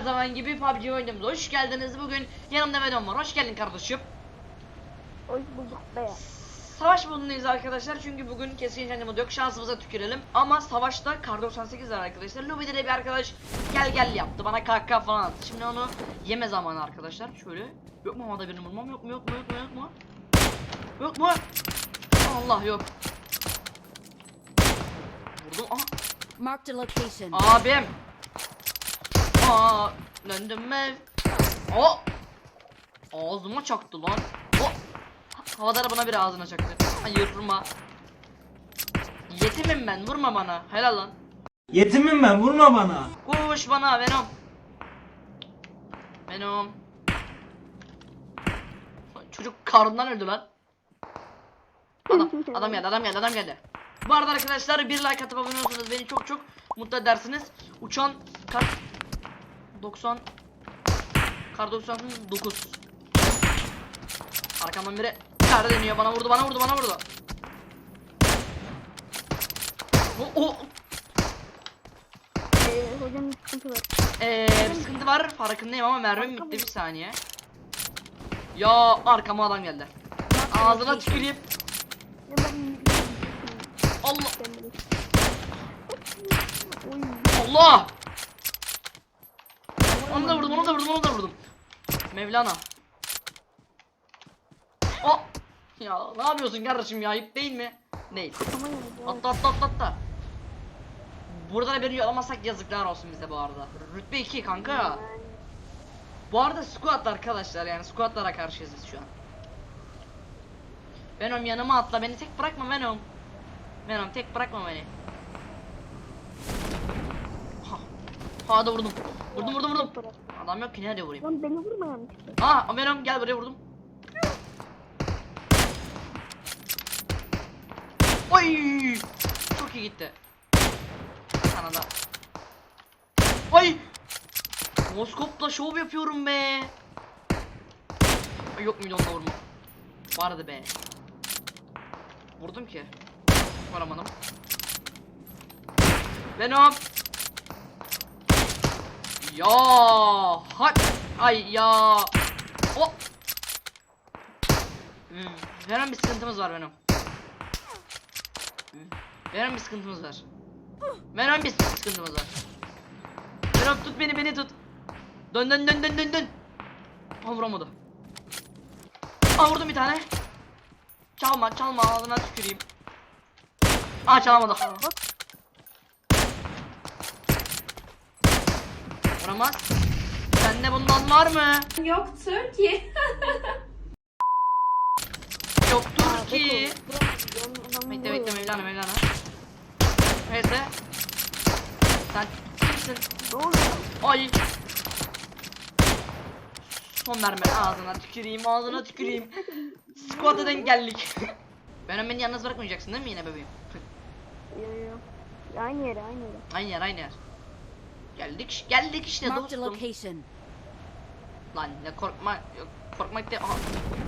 Her zaman gibi PUBG oyunumuza hoş geldiniz. Bugün yanımda Venom var. Hoş geldin kardeşim. Hoş bulduk be. Savaş modundayız arkadaşlar çünkü bugün kesin kendi modu yok. Şansımıza tükürelim. Ama savaşta kar 98 var arkadaşlar. Lobide de bir arkadaş gel gel yaptı. Bana KK falan attı. Şimdi onu yeme zamanı arkadaşlar. Şöyle. Yok mu havada birini vurmam? Yok mu yok mu yok mu yok mu? Yok mu? Allah yok. Vurdum. Aha. Marked a location. Abim. Aa, döndüm ev. O. Ağzıma çaktı lan. O. Havada da bana bir ağzına çaktı. Hayır vurma. Yetimim ben vurma bana. Helal lan. Yetimim ben vurma bana. Koş bana Venom. Venom. Çocuk karnından öldü lan. Adam, adam geldi, adam geldi, adam geldi. Bu arada arkadaşlar bir like atıp abone olursanız beni çok çok mutlu edersiniz. Uçan kar 90 kar 99 Arkamdan biri kar deniyor bana vurdu bana vurdu bana vurdu. O, o Ee, hocam sıkıntı var. Eee bir sıkıntı var farkındayım ama mermim bitti bir saniye. Ya arkama adam geldi. Ağzına tüküreyim. Ya ben Allah. Allah. Onu da vurdum onu da vurdum onu da vurdum. Mevlana. O. Ya ne yapıyorsun kardeşim ya ayıp değil mi? Değil. Atla atla atla atla. Burada da beni alamazsak yazıklar olsun bize bu arada. Rütbe 2 kanka. Bu arada squat arkadaşlar yani squatlara karşıyız şu an. Venom yanıma atla beni tek bırakma Venom. Venom tek bırakma beni. Ha. Ha da vurdum. Vurdum vurdum vurdum. Adam yok ki nerede vurayım. Lan beni vurma yanlışlıkla. Aa Venom gel buraya vurdum. Oy! Çok iyi gitti. Sana da. Ay! Moskopla şov yapıyorum be. Ay, yok milyonla vurma. Vardı be. Vurdum ki. Vuramadım. Venom. Ya hak ay ya. O. Hmm, Venom bir sıkıntımız var Venom Hmm, Venom bir sıkıntımız var. Venom bir sıkıntımız var. Venom tut beni beni tut. Dön dön dön dön dön dön. Aa vuramadı. Aa vurdum bir tane. Çalma çalma ağzına tüküreyim. Aa çalamadı Vuramaz Sende bundan var mı? Yoktur ki. Yoktur ki. Bekle bekle Mevlana Mevlana. Neyse. Sen kimsin? Ay. Son mermi ağzına tüküreyim ağzına tüküreyim. Squat'a denk geldik. ben beni yalnız bırakmayacaksın değil mi yine bebeğim? Yo yo. Aynı yere aynı yere. aynı yer aynı yer. Geldik geldik işte Marked dostum. location. Lan ne korkma korkmak değil. Aha.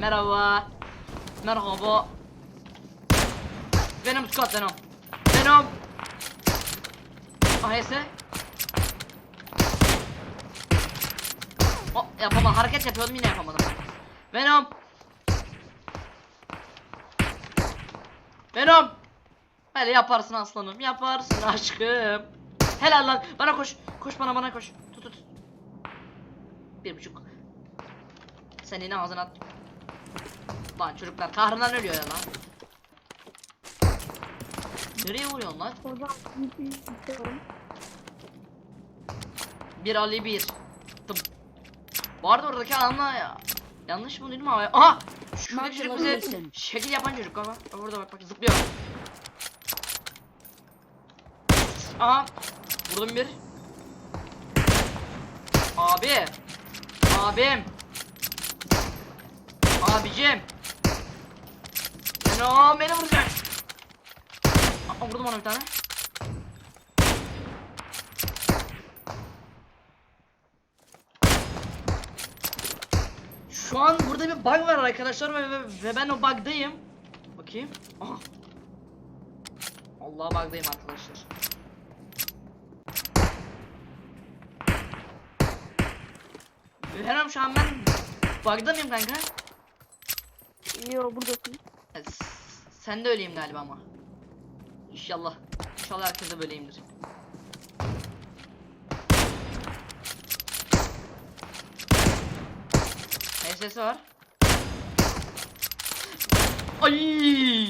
Merhaba. Merhaba. Venom squad Venom. Venom. AHS. Oh yapamam hareket yapıyordum yine yapamadım. Venom. Venom. Hele yaparsın aslanım yaparsın aşkım. Helal lan bana koş. Koş bana bana koş. Tut tut. Bir buçuk. Sen yine ağzına at. Lan çocuklar kahrından ölüyor ya lan. Nereye vuruyorsun lan? Hocam bir. Bir Ali bir. Tıp. Bu arada oradaki adamla ya. Yanlış mı değil mi abi? Aha! Şuradaki çocuk bize şekil yapan çocuk baba. Burada bak bak zıplıyor. Aha! Vurdum bir. Abi! Abim! Abicim! No, beni vuracak. Aa, vurdum ona bir tane. Şu an burada bir bug var arkadaşlar ve, ve, ve ben o bug'dayım. Bakayım. Aha. Allah bug'dayım arkadaşlar. Venom şu an ben bug'da mıyım kanka? Yo buradasın. S- Sen de öyleyim galiba ama. İnşallah. İnşallah herkes de böyleyimdir. Ne sesi var? Ay!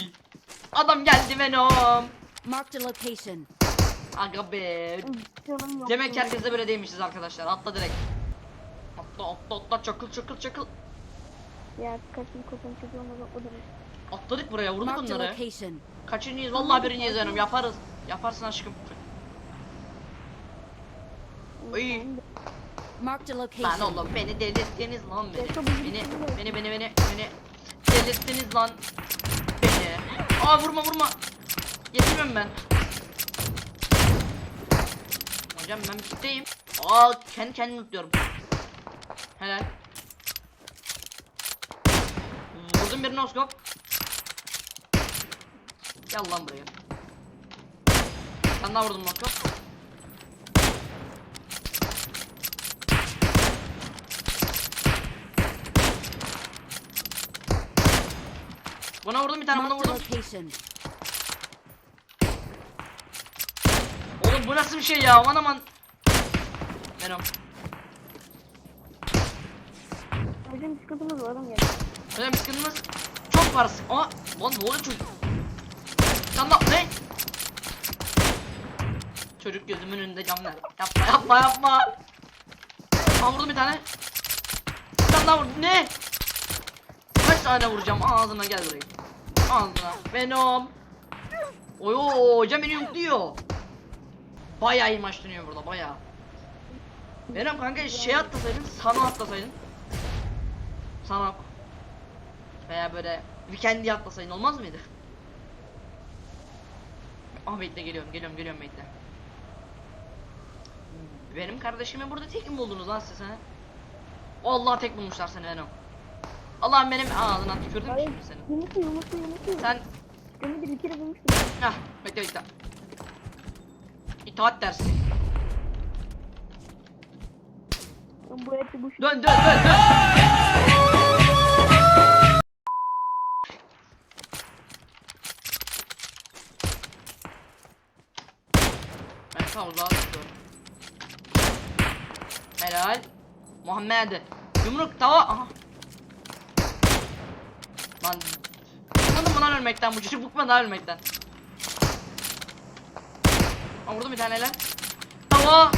Adam geldi Venom. Marked a location. Aga be. Demek ki herkes de böyle değilmişiz arkadaşlar. Atla direkt. Atla atla atla çakıl çakıl çakıl. Ya kaçın kaçın çocuğum o demek. Atladık buraya vurduk Marked onları. location. Kaçıncıyız? Vallahi birinciyiz Venom. Yaparız. Yaparsın aşkım. Ay. Marked a Lan location. oğlum beni delirttiniz lan beni. Beni beni beni beni beni delirttiniz lan. Beni. Aa vurma vurma. Yetimim ben. Hocam ben bitteyim. Aa kendi kendimi tutuyorum. Helal. Vurdum bir noskop. Gel lan buraya. Sen daha vurdun noskop. Buna vurdum bir tane buna vurdum. Oğlum bu nasıl bir şey ya aman aman. Venom. Bir sıkıntımız var adam ya. Hocam sıkıntımız çok var. Aa lan ne oluyor çocuk? Sen ne? Çocuk gözümün önünde camlar. Yapma yapma yapma. Aa vurdum bir tane. Bir tane daha vurdum. Ne? Kaç tane vuracağım? Ağzına gel buraya. Ağzına. Venom. Oy oy hocam beni yukluyor. Bayağı iyi maç dönüyor burada bayağı. Venom kanka şey atlasaydın, sana atlasaydın. Sana veya böyle weekend'i atlasaydın olmaz mıydı? Ah bekle geliyorum geliyorum geliyorum bekle. Benim kardeşimi burada tek mi buldunuz lan siz ha? Allah tek bulmuşlar seni Venom. Allah'ım benim ağzına tükürdüm Hayır. şimdi seni. Yumurta yumurta yumurta. Sen Gömü bir kere bulmuştum. Hah bekle bekle. İtaat dersi. Bu eti bu Dön dön dön dön. Uzağa tutuyorum. Helal. Muhammed. Yumruk tava. Aha. Lan. Bıkmadın mı lan ölmekten bu çocuk bıkmadı lan ölmekten. Aa, vurdum bir tane helal. Tava.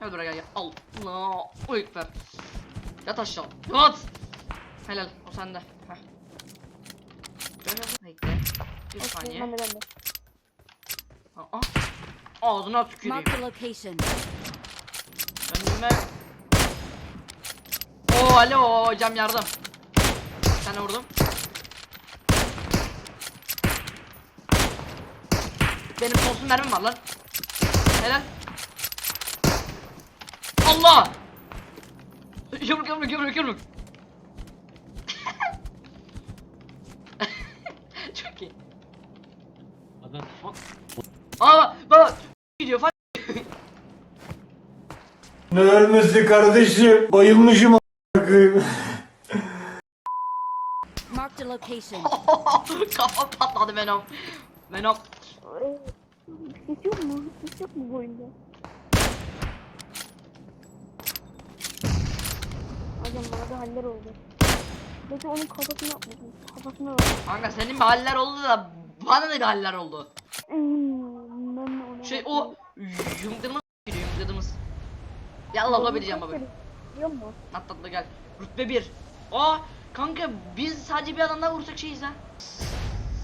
Gel buraya gel gel. Allah. Ekber. Yat aşağı. Yat. Helal. O sende. Heh. Bekle. Bir saniye. Aa. Ağzına tüküreyim. Marked a location. Önüme. Oo alo hocam yardım. Sen vurdum. Benim sonsuz mermim var lan. Helal. Allah! Yumruk yumruk yumruk yumruk. Çok iyi. Aa baba gidiyor Ne ölmesi kardeşim? Bayılmışım a**ıyım. Marked a location. Kafam patladı Venom. Venom. Yok mu? Yok mu bu oyunda? Hocam bana da haller oldu. Peki onun kafasına. Kafasına var. Kanka senin bir haller oldu da bana da bir haller oldu. Hmm, ben de ona Şey o yumduğumuz giriyor yumduğumuz. Yallah olabileceğim baba. Biliyor musun? Atlatla gel. Rütbe 1. Aa kanka biz sadece bir adamdan vursak şeyiz ha.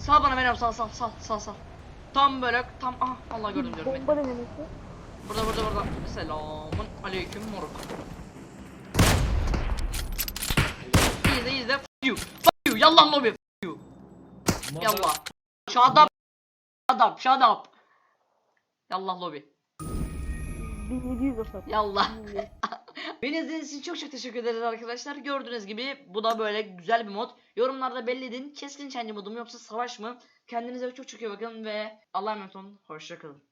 Sal bana Venom sal sal sal sal sal. Tam böyle tam aha Allah gördüm diyorum. Bomba denemesi. Burada burada burada. Selamun aleyküm moruk. İzle izle. F you. F you. Yallah lobi. F you. Yallah. Shut up. Shut up. Shut up. Yallah lobi. 1700 hasar. Yallah. 1700. Beni izlediğiniz için çok çok teşekkür ederiz arkadaşlar. Gördüğünüz gibi bu da böyle güzel bir mod. Yorumlarda belli edin. Keskin çence modu mu yoksa savaş mı? Kendinize çok çok iyi bakın ve Allah'a emanet olun. Hoşçakalın.